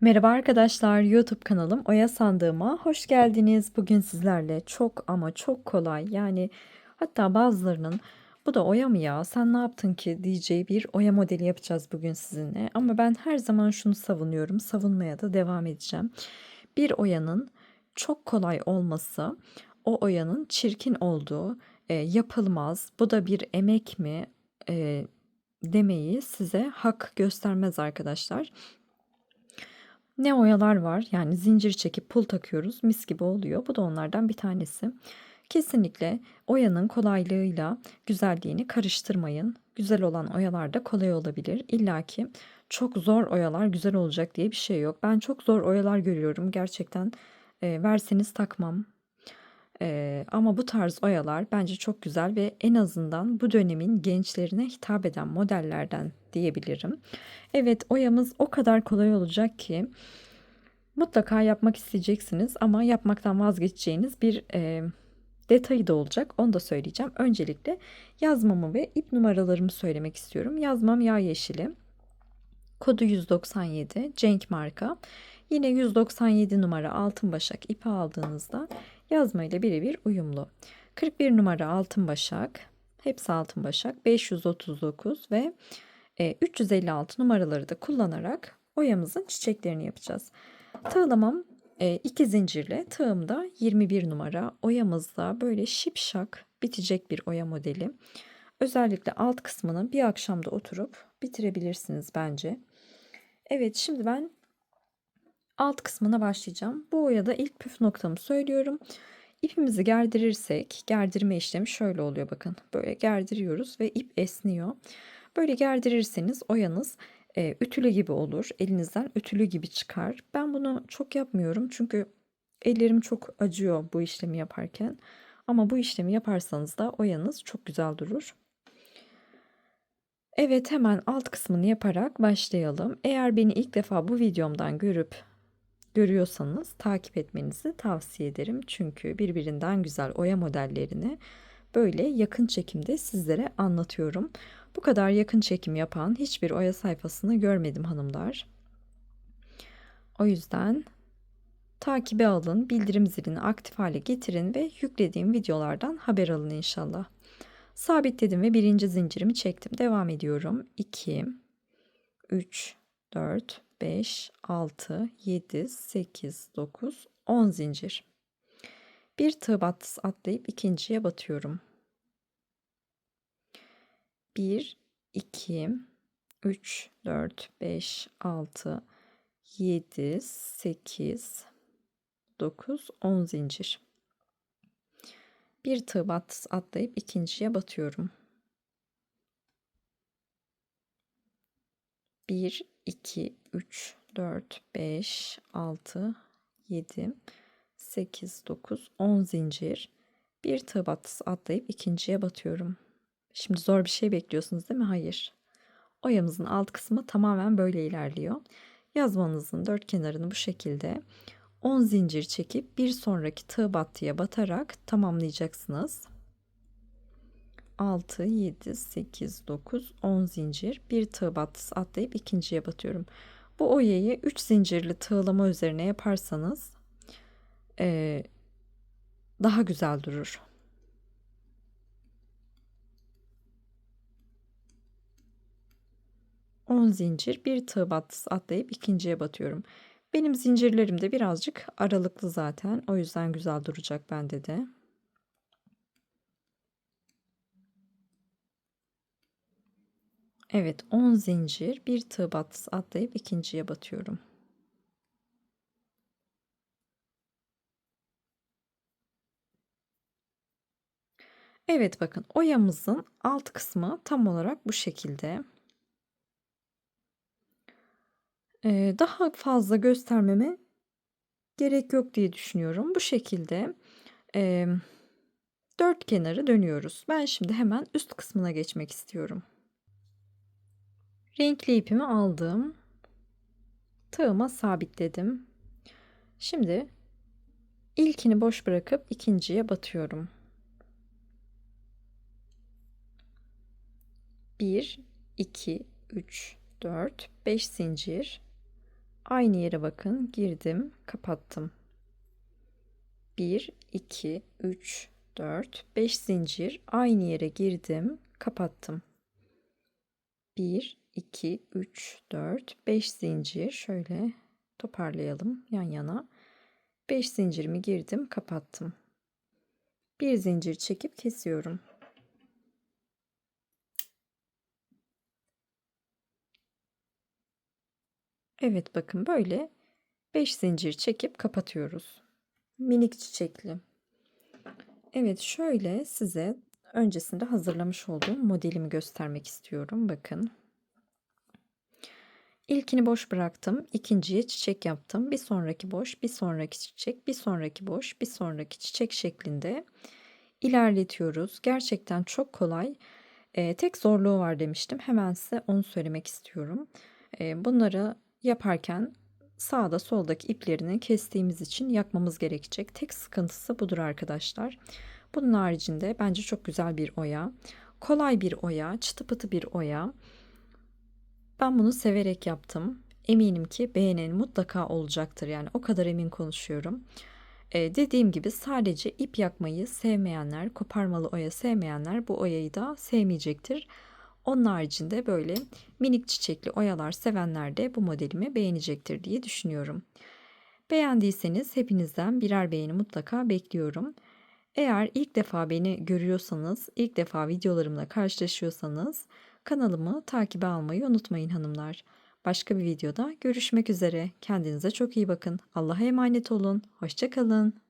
Merhaba arkadaşlar, YouTube kanalım Oya Sandığıma hoş geldiniz. Bugün sizlerle çok ama çok kolay yani hatta bazılarının bu da oya mı ya sen ne yaptın ki diyeceği bir oya modeli yapacağız bugün sizinle. Ama ben her zaman şunu savunuyorum, savunmaya da devam edeceğim. Bir oyanın çok kolay olması o oyanın çirkin olduğu e, yapılmaz. Bu da bir emek mi e, demeyi size hak göstermez arkadaşlar. Ne oyalar var yani zincir çekip pul takıyoruz mis gibi oluyor. Bu da onlardan bir tanesi. Kesinlikle oyanın kolaylığıyla güzelliğini karıştırmayın. Güzel olan oyalar da kolay olabilir. İlla ki çok zor oyalar güzel olacak diye bir şey yok. Ben çok zor oyalar görüyorum. Gerçekten e, verseniz takmam. E, ama bu tarz oyalar bence çok güzel ve en azından bu dönemin gençlerine hitap eden modellerden diyebilirim. Evet oyamız o kadar kolay olacak ki mutlaka yapmak isteyeceksiniz ama yapmaktan vazgeçeceğiniz bir e, detayı da olacak. Onu da söyleyeceğim. Öncelikle yazmamı ve ip numaralarımı söylemek istiyorum. Yazmam yağ yeşili. Kodu 197 Cenk marka. Yine 197 numara altın başak ipi aldığınızda yazma ile birebir uyumlu. 41 numara altın başak. Hepsi altın başak. 539 ve 356 e, numaraları da kullanarak oyamızın çiçeklerini yapacağız. Tığlamam e, iki zincirle tığımda 21 numara oyamızda böyle şipşak bitecek bir oya modeli. Özellikle alt kısmını bir akşamda oturup bitirebilirsiniz bence. Evet şimdi ben alt kısmına başlayacağım. Bu oyada ilk püf noktamı söylüyorum. İpimizi gerdirirsek gerdirme işlemi şöyle oluyor bakın. Böyle gerdiriyoruz ve ip esniyor. Böyle gerdirirseniz oyanız e, ütülü gibi olur. Elinizden ütülü gibi çıkar. Ben bunu çok yapmıyorum çünkü ellerim çok acıyor bu işlemi yaparken. Ama bu işlemi yaparsanız da oyanız çok güzel durur. Evet hemen alt kısmını yaparak başlayalım. Eğer beni ilk defa bu videomdan görüp görüyorsanız takip etmenizi tavsiye ederim. Çünkü birbirinden güzel oya modellerini böyle yakın çekimde sizlere anlatıyorum. Bu kadar yakın çekim yapan hiçbir oya sayfasını görmedim hanımlar. O yüzden takibe alın, bildirim zilini aktif hale getirin ve yüklediğim videolardan haber alın inşallah. Sabitledim ve birinci zincirimi çektim. Devam ediyorum. 2, 3, 4, 5, 6, 7, 8, 9, 10 zincir. Bir tığ battı atlayıp ikinciye batıyorum. 1, 2, 3, 4, 5, 6, 7, 8, 9, 10 zincir. Bir tığ bat atlayıp ikinciye batıyorum. 1, 2, 3, 4, 5, 6, 7, 8, 9, 10 zincir. Bir tığ atlayıp ikinciye batıyorum. Şimdi zor bir şey bekliyorsunuz değil mi? Hayır. Oyamızın alt kısmı tamamen böyle ilerliyor. Yazmanızın dört kenarını bu şekilde 10 zincir çekip bir sonraki tığ battıya batarak tamamlayacaksınız. 6, 7, 8, 9, 10 zincir bir tığ battısı atlayıp ikinciye batıyorum. Bu oyayı 3 zincirli tığlama üzerine yaparsanız ee, daha güzel durur. 10 zincir bir tığ battısı atlayıp ikinciye batıyorum. Benim zincirlerim de birazcık aralıklı zaten. O yüzden güzel duracak bende de. Evet 10 zincir bir tığ battısı atlayıp ikinciye batıyorum. Evet bakın oyamızın alt kısmı tam olarak bu şekilde. Eee, daha fazla göstermeme gerek yok diye düşünüyorum. Bu şekilde, emm, dört kenarı dönüyoruz. Ben şimdi hemen üst kısmına geçmek istiyorum. Renkli ipimi aldım. Tığıma sabitledim. Şimdi ilkini boş bırakıp ikinciye batıyorum. 1 2 3 4 5 zincir Aynı yere bakın. Girdim, kapattım. 1, 2, 3, 4, 5 zincir. Aynı yere girdim, kapattım. 1, 2, 3, 4, 5 zincir. Şöyle toparlayalım yan yana. 5 zincirimi girdim, kapattım. Bir zincir çekip kesiyorum. Evet bakın böyle 5 zincir çekip kapatıyoruz. Minik çiçekli. Evet şöyle size öncesinde hazırlamış olduğum modelimi göstermek istiyorum. Bakın. İlkini boş bıraktım. ikinciye çiçek yaptım. Bir sonraki boş, bir sonraki çiçek, bir sonraki boş, bir sonraki çiçek şeklinde ilerletiyoruz. Gerçekten çok kolay. Ee, tek zorluğu var demiştim. Hemen size onu söylemek istiyorum. Ee, bunları yaparken sağda soldaki iplerini kestiğimiz için yakmamız gerekecek. Tek sıkıntısı budur arkadaşlar. Bunun haricinde bence çok güzel bir oya. Kolay bir oya, çıtı pıtı bir oya. Ben bunu severek yaptım. Eminim ki beğenen mutlaka olacaktır. Yani o kadar emin konuşuyorum. Ee, dediğim gibi sadece ip yakmayı sevmeyenler, koparmalı oya sevmeyenler bu oyayı da sevmeyecektir. Onun haricinde böyle minik çiçekli oyalar sevenler de bu modelimi beğenecektir diye düşünüyorum. Beğendiyseniz hepinizden birer beğeni mutlaka bekliyorum. Eğer ilk defa beni görüyorsanız, ilk defa videolarımla karşılaşıyorsanız kanalımı takibe almayı unutmayın hanımlar. Başka bir videoda görüşmek üzere. Kendinize çok iyi bakın. Allah'a emanet olun. Hoşçakalın.